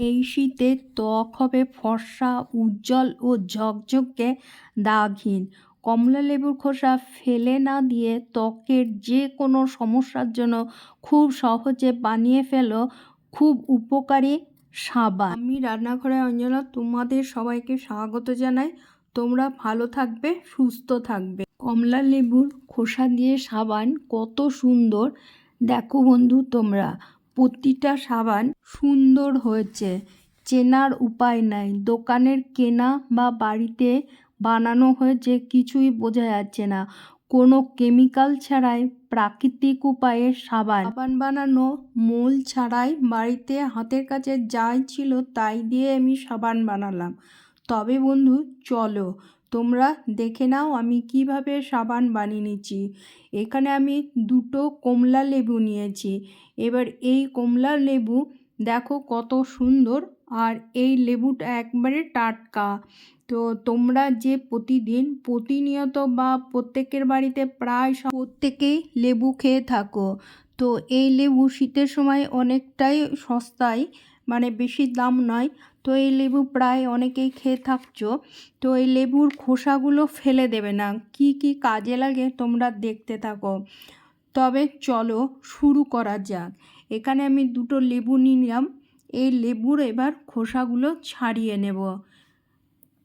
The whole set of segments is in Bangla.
এই শীতে ত্বক হবে ফর্সা, উজ্জ্বল ও ঝকঝকে দাগহীন। কমলা লেবুর খোসা ফেলে না দিয়ে ত্বকের যে কোনো সমস্যার জন্য খুব সহজে বানিয়ে ফেলো খুব উপকারী সাবান। আমি রান্নাঘরে অঞ্জনা, তোমাদের সবাইকে স্বাগত জানাই। তোমরা ভালো থাকবে, সুস্থ থাকবে। কমলা লেবুর খোসা দিয়ে সাবান কত সুন্দর। দেখো বন্ধু তোমরা। প্রতিটা সাবান সুন্দর হয়েছে। চেনার উপায় নাই। দোকানের কেনা বা বাড়িতে বানানো হয়েছে কিছুই বোঝা যাচ্ছে না। কোনো কেমিক্যাল ছাড়াই প্রাকৃতিক উপায়ে সাবান। সাবান বানানো মোল ছাড়াই বাড়িতে হাতের কাছে যাই ছিল তাই দিয়ে আমি সাবান বানালাম। তবে বন্ধু, চলো। তোমরা দেখে নাও আমি কীভাবে সাবান বানিয়ে নিচ্ছি। এখানে আমি দুটো কমলা লেবু নিয়েছি। এবার এই কমলা লেবু দেখো কত সুন্দর আর এই লেবুটা একবারে টাটকা। তো তোমরা যে প্রতিদিন, প্রতিনিয়ত বা প্রত্যেকের বাড়িতে প্রায় সব- প্রত্যেকেই লেবু খেয়ে থাকো। তো এই লেবু শীতের সময় অনেকটাই সস্তায় মানে বেশি দাম নয় তো এই লেবু প্রায় অনেকেই খেয়ে থাকছো, তো এই লেবুর খোসাগুলো ফেলে দেবে না। কি কি কাজে লাগে তোমরা দেখতে থাকো। তবে চলো শুরু করা যাক। এখানে আমি দুটো লেবু নিলাম। এই লেবুর এবার খোসাগুলো ছাড়িয়ে নেব।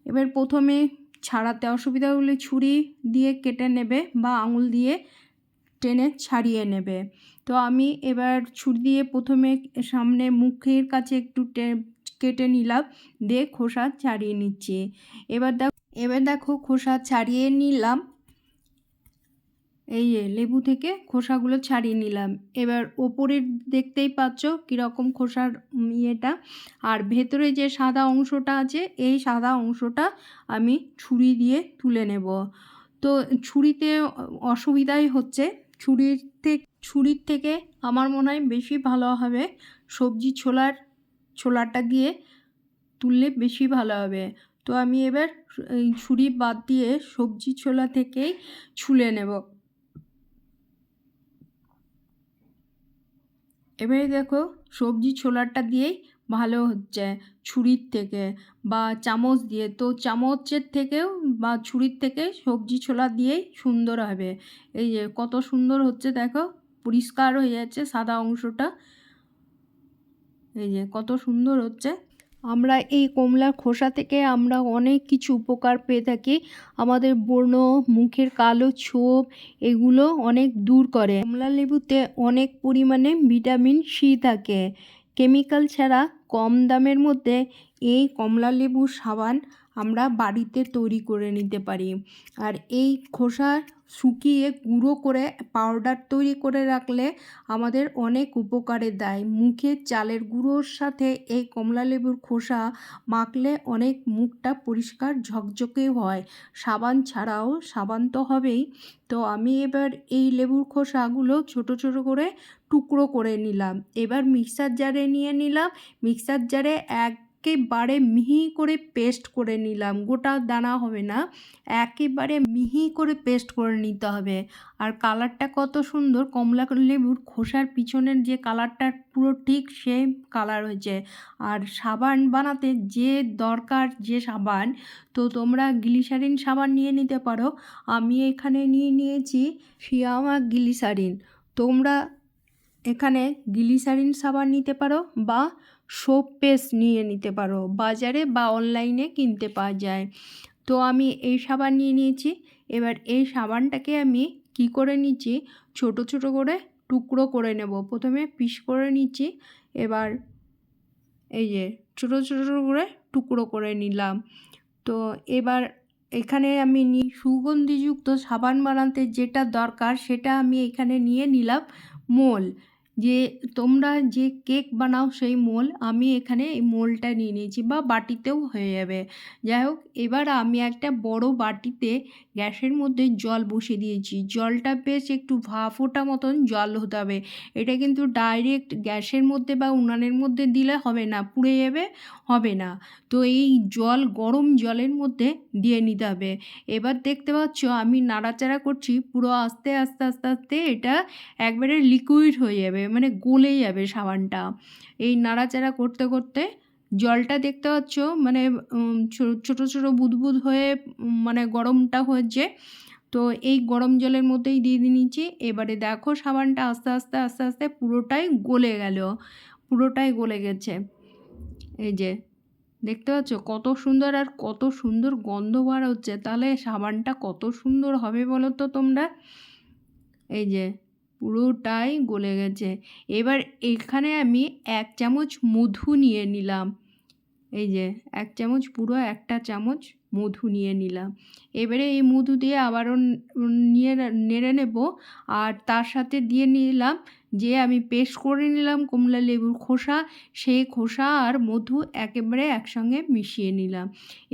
এবার প্রথমে ছাড়াতে অসুবিধা হলে ছুরি দিয়ে কেটে নেবে বা আঙুল দিয়ে টেনে ছাড়িয়ে নেবে। তো আমি এবার ছুরি দিয়ে প্রথমে সামনে মুখের কাছে একটু কেটে নিলাম, দিয়ে খোসা ছাড়িয়ে নিচ্ছি। এবার দেখো এবার দেখো খোসা ছাড়িয়ে নিলাম। এই লেবু থেকে খোসাগুলো ছাড়িয়ে নিলাম। এবার ওপরের দেখতেই পাচ্ছ কীরকম খোসার ইয়েটা। আর ভেতরে যে সাদা অংশটা আছে, এই সাদা অংশটা আমি ছুরি দিয়ে তুলে নেব। তো ছুরিতে অসুবিধাই হচ্ছে। ছুরির থেকে ছুরির থেকে আমার মনে হয় বেশি ভালো হবে সবজি ছোলার ছোলাটা দিয়ে তুললে বেশি ভালো হবে। তো আমি এবার এই ছুরি বাদ দিয়ে সবজি ছোলা থেকেই ছুলে নেব। এবারে দেখো সবজি ছোলাটা দিয়েই ভালো হচ্ছে ছুরির থেকে বা চামচ দিয়ে। তো চামচের থেকেও বা ছুরির থেকে সবজি ছোলা দিয়েই সুন্দর হবে। এই যে কত সুন্দর হচ্ছে দেখো, পরিষ্কার হয়ে যাচ্ছে সাদা অংশটা। এই যে কত সুন্দর হচ্ছে। আমরা এই কমলার খোসা থেকে আমরা অনেক কিছু উপকার পেয়ে থাকি। আমাদের বর্ণ, মুখের কালো ছোপ, এগুলো অনেক দূর করে। কমলা লেবুতে অনেক পরিমাণে ভিটামিন সি থাকে। কেমিক্যাল ছাড়া কম দামের মধ্যে এই কমলা লেবুর সাবান আমরা বাড়িতে তৈরি করে নিতে পারি। আর এই খোসা শুকিয়ে গুঁড়ো করে পাউডার তৈরি করে রাখলে আমাদের অনেক উপকারে দেয়। মুখে চালের গুঁড়োর সাথে এই কমলা লেবুর খোসা মাখলে অনেক মুখটা পরিষ্কার ঝকঝকে হয়। সাবান ছাড়াও সাবান তো হবেই। তো আমি এবার এই লেবুর খোসাগুলো ছোট ছোট করে টুকরো করে নিলাম। এবার মিক্সার জারে নিয়ে নিলাম। মিক্সার জারে একেবারে মিহি করে পেস্ট করে নিলাম। গোটা দানা হবে না, একেবারে মিহি করে পেস্ট করে নিতে হবে। আর কালারটা কত সুন্দর, কমলা লেবুর খোসার পিছনের যে কালারটা পুরো ঠিক সেম কালার হয়েছে। আর সাবান বানাতে যে দরকার যে সাবান, তো তোমরা গ্লিসারিন সাবান নিয়ে নিতে পারো। আমি এখানে নিয়ে নিয়েছি ফিয়ামা গ্লিসারিন। তোমরা এখানে গ্লিসারিন সাবান নিতে পারো বা সোপ পেস্ট নিয়ে নিতে পারো। বাজারে বা অনলাইনে কিনতে পাওয়া যায়। তো আমি এই সাবান নিয়ে নিয়েছি। এবার এই সাবানটাকে আমি কি করে নিচ্ছি? ছোট ছোট করে টুকরো করে নেব। প্রথমে পিস করে নিচ্ছি। এবার এই যে ছোটো ছোটো করে টুকরো করে নিলাম। তো এবার এখানে আমি নি সুগন্ধিযুক্ত সাবান বানাতে যেটা দরকার সেটা আমি এখানে নিয়ে নিলাম মোল। যে তোমরা যে কেক বানাও সেই মোল আমি এখানে এই মোলটা নিয়ে নিয়েছি বা বাটিতেও হয়ে যাবে। যাই হোক, এবার আমি একটা বড় বাটিতে গ্যাসের মধ্যে জল বসিয়ে দিয়েছি। জলটা বেশ একটু ওঠা মতন জল হতে হবে। এটা কিন্তু ডাইরেক্ট গ্যাসের মধ্যে বা উনানের মধ্যে দিলে হবে না, পুড়ে যাবে, হবে না। তো এই জল, গরম জলের মধ্যে দিয়ে নিতে হবে। এবার দেখতে পাচ্ছ আমি নাড়াচাড়া করছি, পুরো আস্তে আস্তে আস্তে আস্তে এটা একবারে লিকুইড হয়ে যাবে। মানে গলে যাবে সাবানটা। এই নাড়াচাড়া করতে করতে জলটা দেখতে পাচ্ছ মানে ছোট ছোট, বুদবুদ হয়ে মানে গরমটা হয়েছে তো এই গরম জলের মধ্যেই দিয়ে দিয়ে নিচ্ছি। এবারে দেখো সাবানটা আস্তে আস্তে আস্তে আস্তে পুরোটাই গলে গেল, পুরোটাই গলে গেছে। এই যে, দেখতে পাচ্ছ কত সুন্দর আর কত সুন্দর গন্ধ বার হচ্ছে। তাহলে সাবানটা কত সুন্দর হবে বলো তো তোমরা? এই যে পুরোটাই গলে গেছে। এবার এখানে আমি এক চামচ মধু নিয়ে নিলাম। এই যে, এক চামচ, পুরো একটা চামচ মধু নিয়ে নিলাম। এবারে এই মধু দিয়ে আবারও নিয়ে নেড়ে নেব। আর তার সাথে দিয়ে নিলাম যে, আমি পেস্ট করে নিলাম কমলা লেবুর খোসা। সেই খোসা আর মধু একেবারে একসঙ্গে মিশিয়ে নিলাম।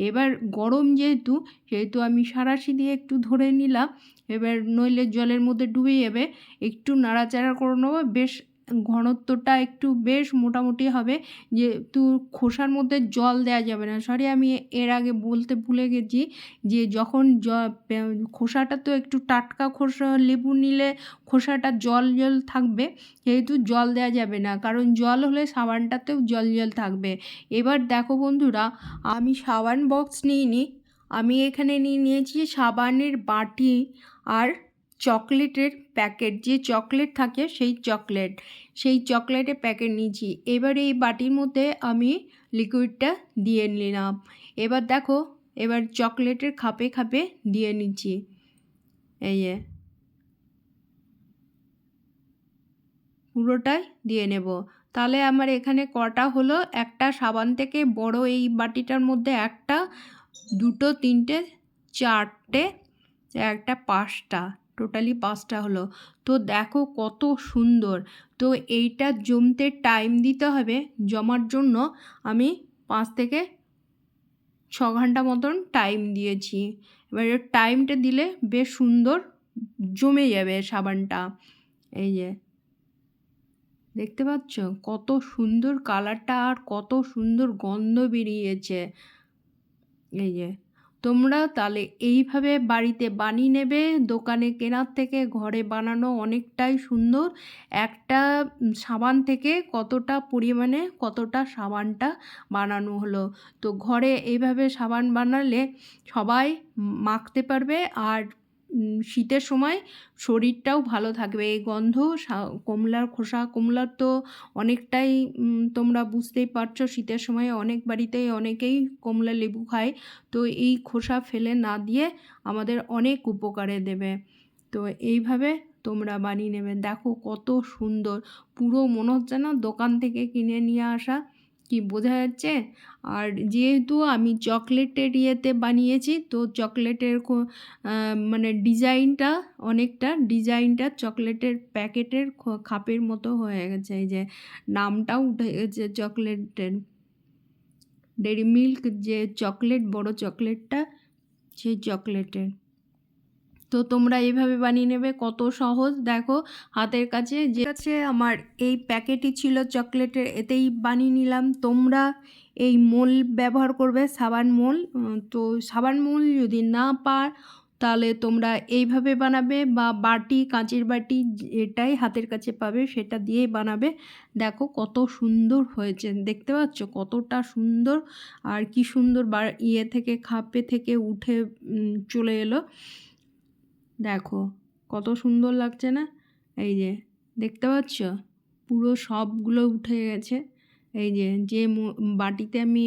এবার গরম যেহেতু, সেহেতু আমি সাঁড়াশি দিয়ে একটু ধরে নিলাম। এবার নইলে জলের মধ্যে ডুবে যাবে। একটু নাড়াচাড়া করে নেব। বেশ ঘনত্বটা একটু বেশ মোটামুটি হবে। যেহেতু খোসার মধ্যে জল দেওয়া যাবে না। সরি, আমি এর আগে বলতে ভুলে গেছি যে যখন জ খোসাটা তো একটু টাটকা খোসা, লেবু নিলে খোসাটা জল জল থাকবে। যেহেতু জল দেওয়া যাবে না। কারণ জল হলে সাবানটাতেও জল জল থাকবে। এবার দেখো বন্ধুরা, আমি সাবান বক্স নিইনি। আমি এখানে নিয়ে নিয়েছি সাবানের বাটি আর চকলেটের প্যাকেট। যে চকলেট থাকে সেই চকলেট। সেই চকলেটের প্যাকেট নিয়েছি। এবার এই বাটির মধ্যে আমি লিকুইডটা দিয়ে নিলাম। এবার দেখো, এবার চকলেটের খাপে খাপে দিয়ে নিচ্ছি। এই পুরোটাই দিয়ে নেব। তাহলে আমার এখানে কটা হলো? একটা সাবান থেকে বড় এই বাটিটার মধ্যে একটা দুটো, তিনটে, চারটে, একটা পাঁচটা, টোটালি পাঁচটা হলো। তো দেখো কত সুন্দর। তো এইটা জমতে টাইম দিতে হবে জমার জন্য আমি পাঁচ থেকে ছ ঘণ্টা মতন টাইম দিয়েছি। এবার টাইমটা দিলে বেশ সুন্দর জমে যাবে সাবানটা। এই যে। দেখতে পাচ্ছ? কত সুন্দর কালারটা আর কত সুন্দর গন্ধ বেরিয়েছে। এই যে, তোমরা তাহলে এইভাবে বাড়িতে বানিয়ে নেবে, দোকানে কেনার থেকে ঘরে বানানো অনেকটাই সুন্দর। একটা সাবান থেকে কতটা পরিমাণে কতটা সাবানটা বানানো হলো। তো ঘরে এইভাবে সাবান বানালে সবাই মাখতে পারবে আর শীতের সময় শরীরটাও ভালো থাকবে। এই গন্ধ কমলার খোসা, কমলার তো অনেকটাই তোমরা বুঝতেই পারছ শীতের সময় অনেক বাড়িতেই অনেকেই কমলা লেবু খায়। তো এই খোসা ফেলে না দিয়ে আমাদের অনেক উপকারে দেবে। তো এইভাবে তোমরা বানিয়ে নেবে। দেখো কত সুন্দর। পুরো মনে হচ্ছে না দোকান থেকে কিনে নিয়ে আসা কি বোঝা যাচ্ছে? আর যেহেতু আমি চকলেটের ইয়েতে বানিয়েছি, তো চকলেটের মানে ডিজাইনটা অনেকটা, ডিজাইনটা চকলেটের প্যাকেটের খাপের মতো হয়ে গেছে। এই যে নামটাও উঠে গেছে চকলেটের। ডেরি মিল্ক যে চকলেট, বড় চকলেটটা, সেই চকলেটের। তো তোমরা এইভাবে বানিয়ে নেবে, কত সহজ। দেখো, হাতের কাছে যে কাছে আমার এই প্যাকেটই ছিল চকলেটের, এতেই বানিয়ে নিলাম। তোমরা এই মোল ব্যবহার করবে, সাবান মোল। তো সাবান মোল যদি না পার, তাহলে তোমরা এইভাবে বানাবে বা বাটি, কাঁচের বাটি এটাই হাতের কাছে পাবে, সেটা দিয়েই বানাবে। দেখো, কত সুন্দর হয়েছে। দেখতে পাচ্ছ? কতটা সুন্দর। আর কি সুন্দর বা ইয়ে থেকে, খাপে থেকে উঠে চলে এলো। দেখো, কত সুন্দর লাগছে না? এই যে, দেখতে পাচ্ছ? পুরো সবগুলো উঠে গেছে। এই যে যে বাটিতে আমি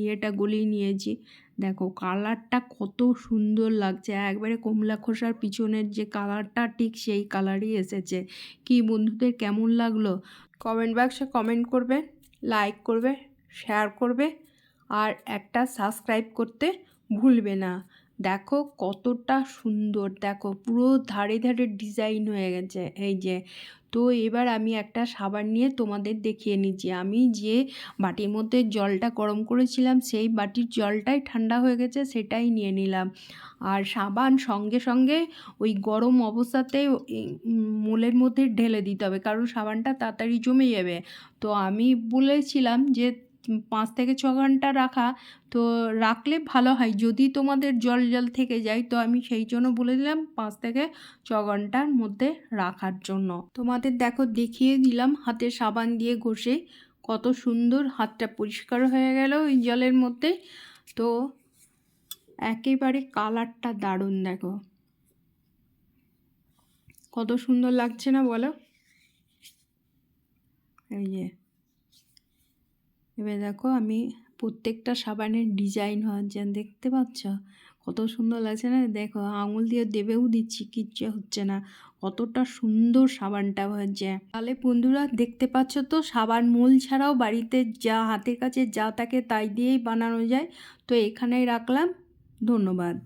ইয়েটা গলিয়ে নিয়েছি। দেখো, কালারটা কত সুন্দর লাগছে। একবারে কমলা খোসার পিছনের যে কালারটা, ঠিক সেই কালারই এসেছে। কি বন্ধুদের কেমন লাগল? কমেন্ট বক্সে কমেন্ট করবে, লাইক করবে, শেয়ার করবে। আর একটা সাবস্ক্রাইব করতে ভুলবে না। দেখো কতটা সুন্দর, দেখো পুরো ধারে ধারে ডিজাইন হয়ে গেছে। এই যে, তো এবার আমি একটা সাবান নিয়ে তোমাদের দেখিয়ে নিচ্ছি। আমি যে বাটির মধ্যে জলটা গরম করেছিলাম, সেই বাটির জলটাই ঠান্ডা হয়ে গেছে, সেটাই নিয়ে নিলাম। আর সাবান সঙ্গে সঙ্গে ওই গরম অবস্থাতে মোলের মধ্যে ঢেলে দিতে হবে, কারণ সাবানটা তাড়াতাড়ি জমে যাবে। তো আমি বলেছিলাম যে পাঁচ থেকে ছ ঘণ্টা রাখা, তো রাখলে ভালো হয়। যদি তোমাদের জল জল থেকে যায়, তো আমি সেই জন্য বলে দিলাম পাঁচ থেকে ছ ঘণ্টার মধ্যে রাখার জন্য। তোমাদের দেখো দেখিয়ে দিলাম হাতে সাবান দিয়ে ঘষে কত সুন্দর হাতটা পরিষ্কার হয়ে গেল ওই জলের মধ্যে। তো একেবারে কালারটা দারুণ দেখো। কত সুন্দর লাগছে না বলো? এই যে। এবার দেখো আমি প্রত্যেকটা সাবানের ডিজাইন হচ্ছে দেখতে পাচ্ছ? কত সুন্দর লাগছে না? দেখো, আঙুল দিয়ে দেবেও দিচ্ছি, কিচ্ছু হচ্ছে না। কতটা সুন্দর সাবানটা হচ্ছে তাহলে বন্ধুরা, দেখতে পাচ্ছ তো, সাবান মূল ছাড়াও বাড়িতে যা হাতের কাছে যা থাকে তাই দিয়েই বানানো যায়। তো এখানেই রাখলাম। ধন্যবাদ।